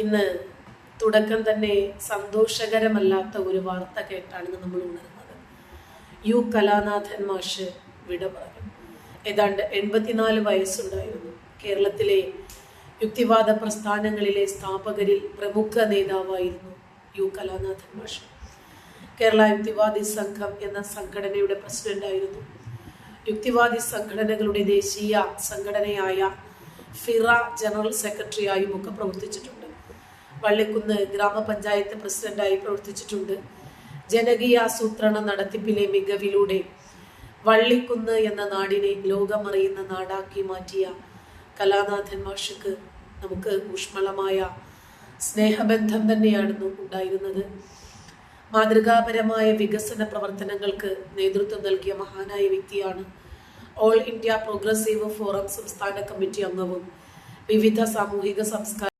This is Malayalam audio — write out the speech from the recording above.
ഇന്ന് തുടക്കം തന്നെ സന്തോഷകരമല്ലാത്ത ഒരു വാർത്ത കേട്ടാണ് നമ്മൾ ഉണരുന്നത് യു കലാനാഥൻ മാഷ് വിട പറഞ്ഞു. ഏതാണ്ട് എൺപത്തിനാല് വയസ്സുണ്ടായിരുന്നു. കേരളത്തിലെ യുക്തിവാദ പ്രസ്ഥാനങ്ങളിലെ സ്ഥാപകരിൽ പ്രമുഖ നേതാവായിരുന്നു യു കലാനാഥൻ മാഷ്. കേരള യുക്തിവാദി സംഘം എന്ന സംഘടനയുടെ പ്രസിഡന്റായിരുന്നു. യുക്തിവാദി സംഘടനകളുടെ ദേശീയ സംഘടനയായ ഫിറ ജനറൽ സെക്രട്ടറിയായും ഒക്കെ പ്രവർത്തിച്ചിട്ടുണ്ട്. വള്ളിക്കുന്ന് ഗ്രാമപഞ്ചായത്ത് പ്രസിഡന്റായി പ്രവർത്തിച്ചിട്ടുണ്ട്. ജനകീയ ആസൂത്രണ നടത്തിപ്പിലെ മികവിലൂടെ വള്ളിക്കുന്ന് എന്ന നാടിനെ ലോകമറിയുന്ന നാടാക്കി മാറ്റിയ കലാനാഥൻ മാഷക്ക് നമുക്ക് ഊഷ്മളമായ സ്നേഹബന്ധം തന്നെയായിരുന്നു ഉണ്ടായിരുന്നത്. മാതൃകാപരമായ വികസന പ്രവർത്തനങ്ങൾക്ക് നേതൃത്വം നൽകിയ മഹാനായ വ്യക്തിയാണ് ഓൾ ഇന്ത്യ പ്രോഗ്രസീവ് ഫോറം സംസ്ഥാന കമ്മിറ്റി അംഗവും വിവിധ സാമൂഹിക സംസ്കാര